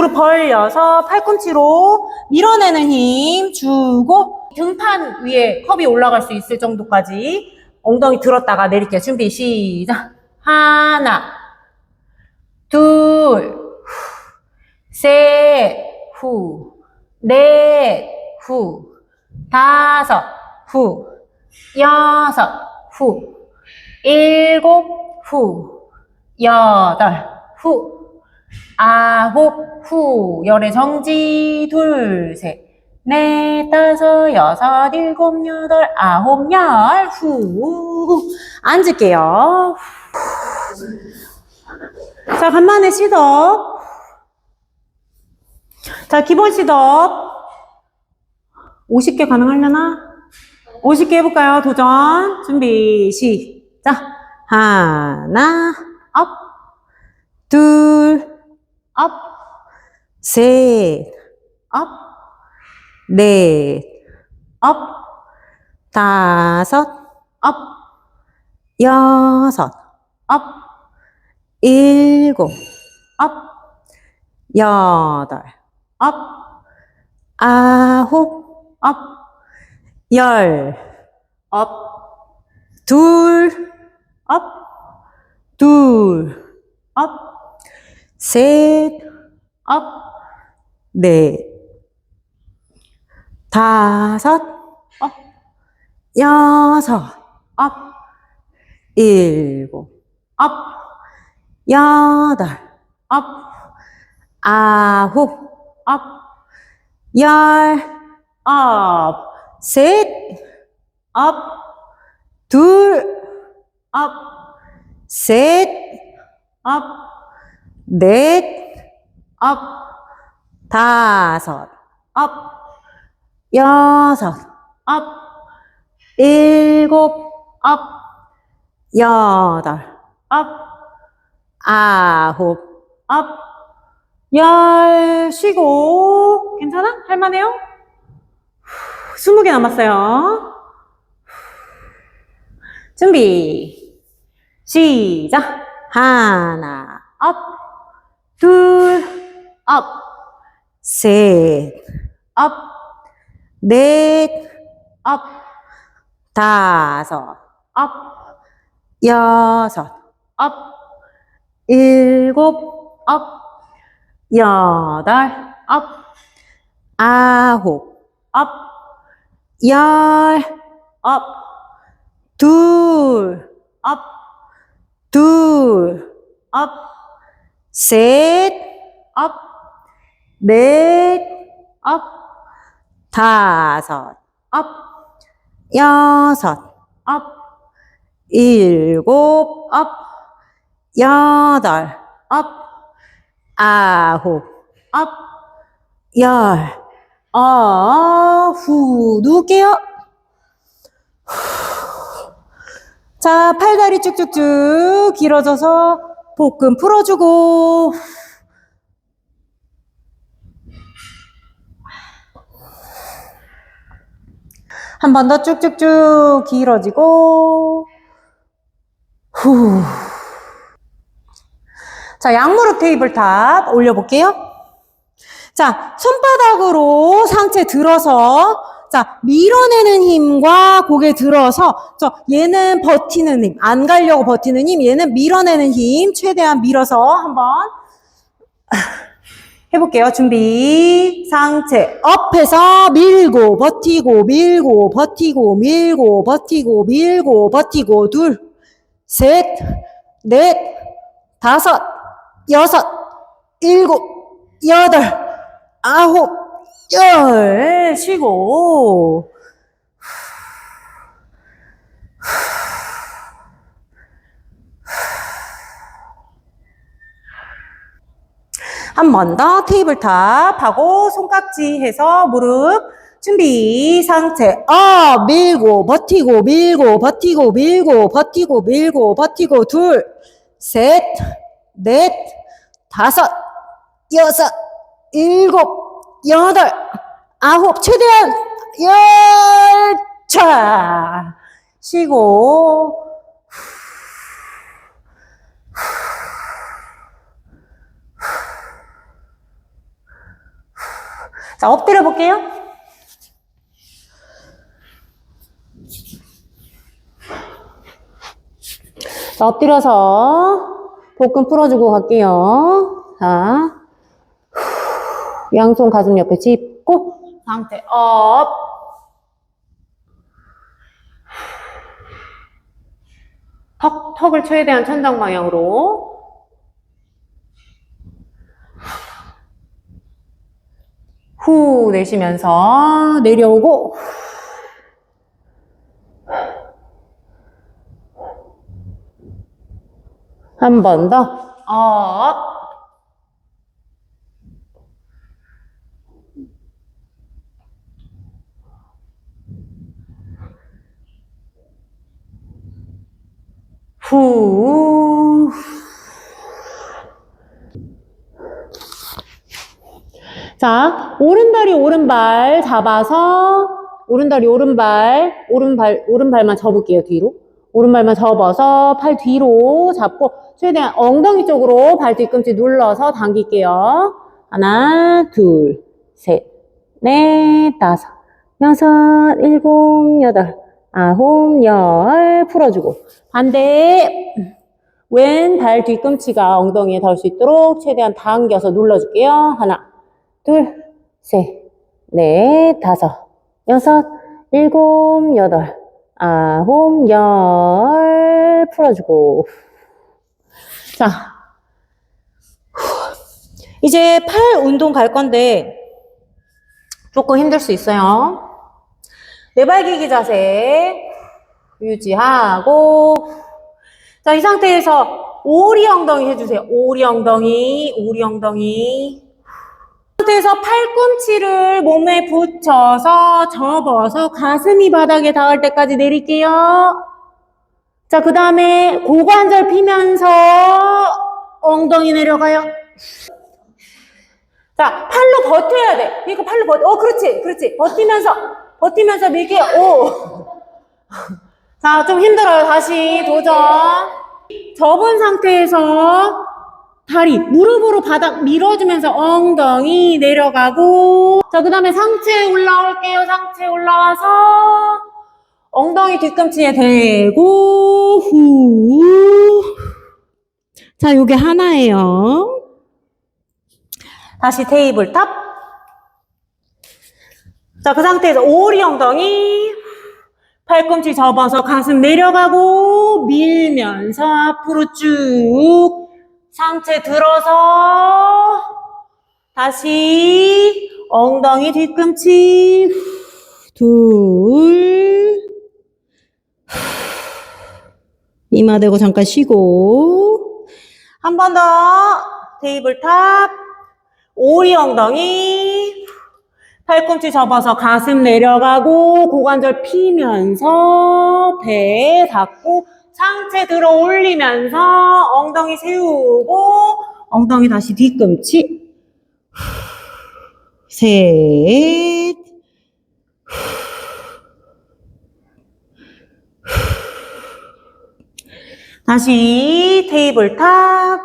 무릎 벌려서 팔꿈치로 밀어내는 힘 주고 등판 위에 컵이 올라갈 수 있을 정도까지 엉덩이 들었다가 내릴게요. 준비 시작. 하나, 둘, 셋, 후, 넷, 후, 다섯, 후, 여섯, 후, 일곱, 후, 여덟, 후, 아홉, 후, 열의 정지, 둘, 셋, 넷, 다섯, 여섯, 일곱, 여덟, 아홉, 열, 후. 앉을게요. 자, 간만에 시덥. 자, 기본 시덥. 50개 가능하려나? 50개 해볼까요? 도전. 준비, 시작. 하나, 업. 둘, 업. 셋, 업. 넷, 업. 다섯, 업. 여섯, 업. 일곱, 업. 여덟, 업. 아홉, 업. 열, 업. 둘, 업. 둘, 업. 셋, 업. 넷, 다섯, 업. 여섯, 업. 일곱, 업. 여덟, 업. 아홉, 업. 열, 업. 셋, 업. 둘, 업. 셋, 업. 넷, 업. 다섯, 업. 여섯, 업. 일곱, 업. 여덟, 업. 아홉, 업. 열, 쉬고. 괜찮아? 할만해요? 스무 개 남았어요. 준비. 시작. 하나, 업. 둘, 업. 셋, 업. 넷, 업. 다섯, 업. 여섯, 업. 일곱, 업. 여덟, 업. 아홉, 업. 열, 업. 둘, 업. 둘, 업. 셋, 업. 넷, 업. 다섯, 업. 여섯, 업. 일곱, 업. 여덟, 업. 아홉, 업. 열, 어, 후, 누울게요. 자, 팔다리 쭉쭉쭉 길어져서 복근 풀어주고. 한 번 더 쭉쭉쭉 길어지고. 후. 자, 양무릎 테이블탑 올려볼게요. 자, 손바닥으로 상체 들어서, 자, 밀어내는 힘과 고개 들어서, 저, 얘는 버티는 힘, 안 가려고 버티는 힘, 얘는 밀어내는 힘, 최대한 밀어서 한번 해볼게요. 준비. 상체 업해서 밀고, 버티고, 밀고, 버티고, 밀고, 버티고, 밀고, 버티고, 둘, 셋, 넷, 다섯, 여섯, 일곱, 여덟, 아홉, 열, 쉬고. 한 번 더 테이블탑 하고 손깍지 해서 무릎 준비. 상체 업. 밀고 버티고 밀고 버티고 밀고 버티고 밀고 버티고. 둘 셋 넷 다섯 여섯 일곱 여덟 아홉 최대한 열차 쉬고 자, 엎드려 볼게요. 자, 엎드려서 복근 풀어주고 갈게요. 자, 후, 양손 가슴 옆에 짚고 상태 업. 턱, 턱을 최대한 천장 방향으로. 후 내쉬면서 내려오고 한 번 더 업. 후. 자, 오른발 잡아서 오른다리 오른발 오른발 오른발만 접을게요 뒤로. 오른발만 접어서 팔 뒤로 잡고 최대한 엉덩이 쪽으로 발 뒤꿈치 눌러서 당길게요. 하나 둘셋넷 다섯 여섯 일곱 여덟 아홉 열 풀어주고 반대. 왼 발 뒤꿈치가 엉덩이에 닿을 수 있도록 최대한 당겨서 눌러줄게요. 하나 둘, 셋, 넷, 다섯, 여섯, 일곱, 여덟, 아홉, 열, 풀어주고. 자. 이제 팔 운동 갈 건데, 조금 힘들 수 있어요. 네발기기 자세 유지하고, 자, 이 상태에서 오리 엉덩이 해주세요. 오리 엉덩이, 오리 엉덩이. 상태에서 팔꿈치를 몸에 붙여서 접어서 가슴이 바닥에 닿을 때까지 내릴게요. 자, 그 다음에 고관절 피면서 엉덩이 내려가요. 자, 팔로 버텨야 돼. 그러니까 팔로 버텨. 어, 그렇지, 그렇지. 버티면서, 버티면서 밀게요. 오. 자, 좀 힘들어요. 다시 도전. 접은 상태에서 다리, 무릎으로 바닥 밀어주면서 엉덩이 내려가고. 자, 그 다음에 상체 올라올게요. 상체 올라와서. 엉덩이 뒤꿈치에 대고, 후. 자, 요게 하나예요. 다시 테이블 탑. 자, 그 상태에서 오리 엉덩이. 팔꿈치 접어서 가슴 내려가고, 밀면서 앞으로 쭉. 상체 들어서 다시 엉덩이 뒤꿈치. 둘. 이마 대고 잠깐 쉬고. 한 번 더. 테이블 탑. 오리 엉덩이. 팔꿈치 접어서 가슴 내려가고 고관절 피면서 배 닫고 상체 들어 올리면서 엉덩이 세우고 엉덩이 다시 뒤꿈치. 셋. 다시 테이블 탑.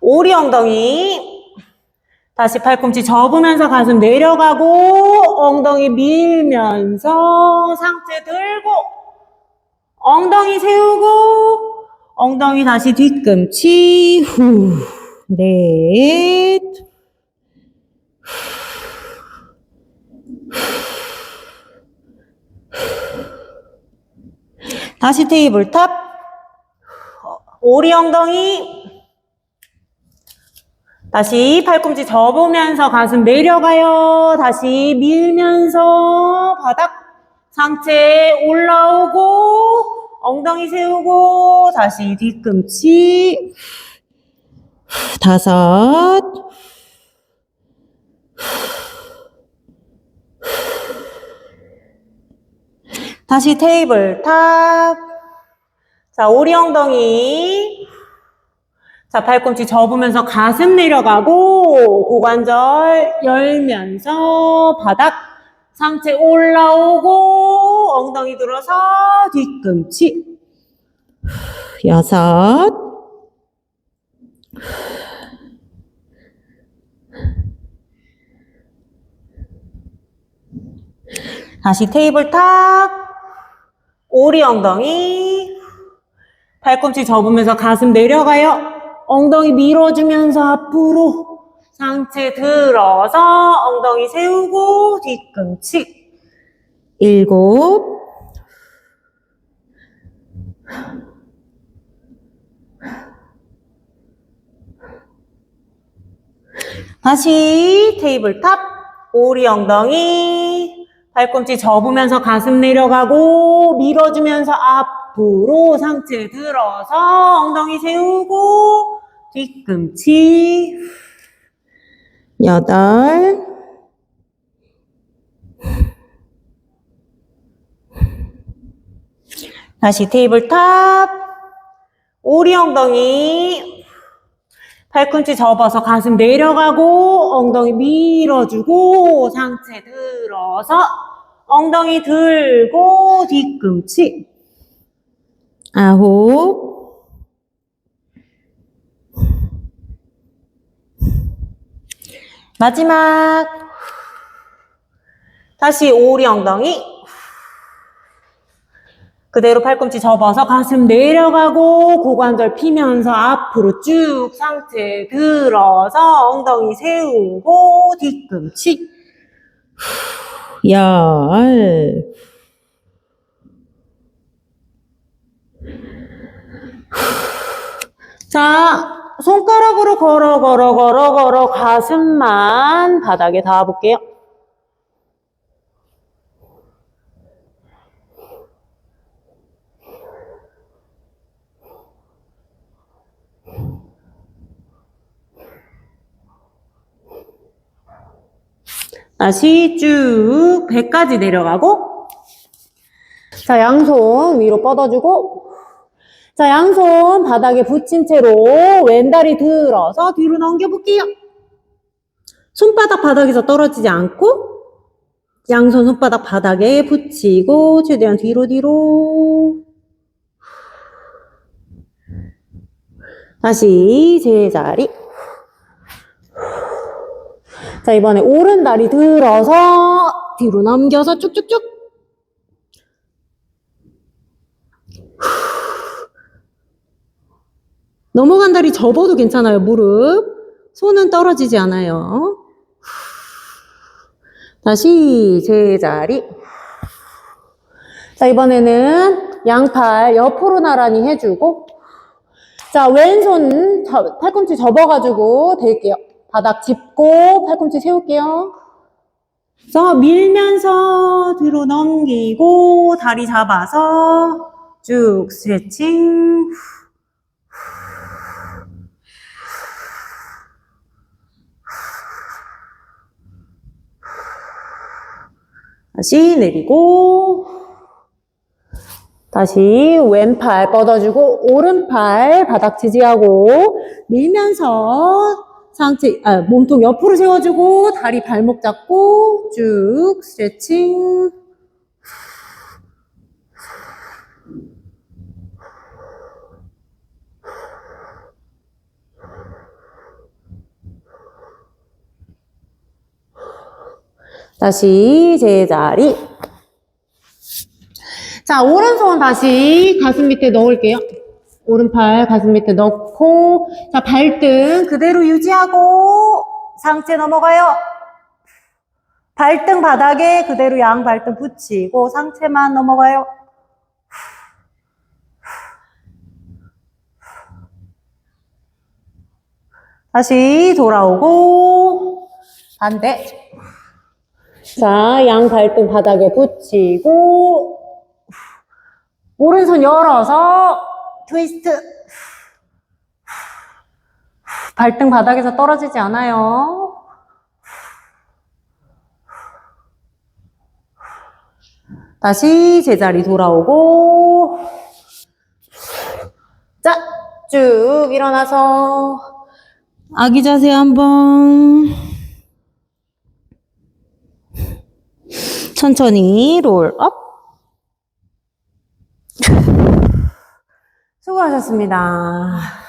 오리 엉덩이. 다시 팔꿈치 접으면서 가슴 내려가고 엉덩이 밀면서 상체 들고 엉덩이 세우고 엉덩이 다시 뒤꿈치 후 넷. 다시 테이블 탑 오리 엉덩이 다시 팔꿈치 접으면서 가슴 내려가요. 다시 밀면서 바닥 상체 올라오고 엉덩이 세우고 다시 뒤꿈치 다섯 다시 테이블 탑. 자, 오리 엉덩이. 자, 팔꿈치 접으면서 가슴 내려가고, 고관절 열면서 바닥 상체 올라오고, 엉덩이 들어서 뒤꿈치. 여섯. 다시 테이블 탑. 오리 엉덩이. 팔꿈치 접으면서 가슴 내려가요. 엉덩이 밀어주면서 앞으로. 상체 들어서 엉덩이 세우고 뒤꿈치. 일곱. 다시 테이블 탑, 오리 엉덩이, 팔꿈치 접으면서 가슴 내려가고, 밀어주면서 앞으로 상체 들어서 엉덩이 세우고, 뒤꿈치, 여덟, 다시 테이블 탑, 오리 엉덩이, 팔꿈치 접어서 가슴 내려가고 엉덩이 밀어주고 상체 들어서 엉덩이 들고 뒤꿈치. 아홉. 마지막. 다시 오리 엉덩이 그대로 팔꿈치 접어서 가슴 내려가고 고관절 피면서 앞으로 쭉 상체 들어서 엉덩이 세우고 뒤꿈치 열 자, 손가락으로 걸어 걸어 걸어 걸어 가슴만 바닥에 닿아 볼게요. 다시 쭉 배까지 내려가고. 자 양손 위로 뻗어주고. 자 양손 바닥에 붙인 채로 왼다리 들어서 뒤로 넘겨볼게요. 손바닥 바닥에서 떨어지지 않고 양손 손바닥 바닥에 붙이고 최대한 뒤로 뒤로. 다시 제자리 자, 이번에 오른 다리 들어서 뒤로 넘겨서 쭉쭉쭉. 넘어간 다리 접어도 괜찮아요, 무릎. 손은 떨어지지 않아요. 다시 제자리. 자, 이번에는 양팔 옆으로 나란히 해주고. 자, 왼손 저- 팔꿈치 접어가지고 될게요. 바닥 짚고 팔꿈치 세울게요. 그래서 밀면서 뒤로 넘기고 다리 잡아서 쭉 스트레칭. 다시 내리고 다시 왼팔 뻗어주고 오른팔 바닥 지지하고 밀면서 상체 아, 몸통 옆으로 세워주고 다리 발목 잡고 쭉 스트레칭 다시 제자리 자, 오른손 다시 가슴 밑에 넣을게요. 오른팔 가슴 밑에 넣고, 자, 발등 그대로 유지하고, 상체 넘어가요. 발등 바닥에 그대로 양 발등 붙이고, 상체만 넘어가요. 다시 돌아오고, 반대. 자, 양 발등 바닥에 붙이고, 오른손 열어서 트위스트. 발등 바닥에서 떨어지지 않아요. 다시 제자리 돌아오고. 자, 쭉 일어나서 아기 자세 한번. 천천히 롤업. 수고하셨습니다.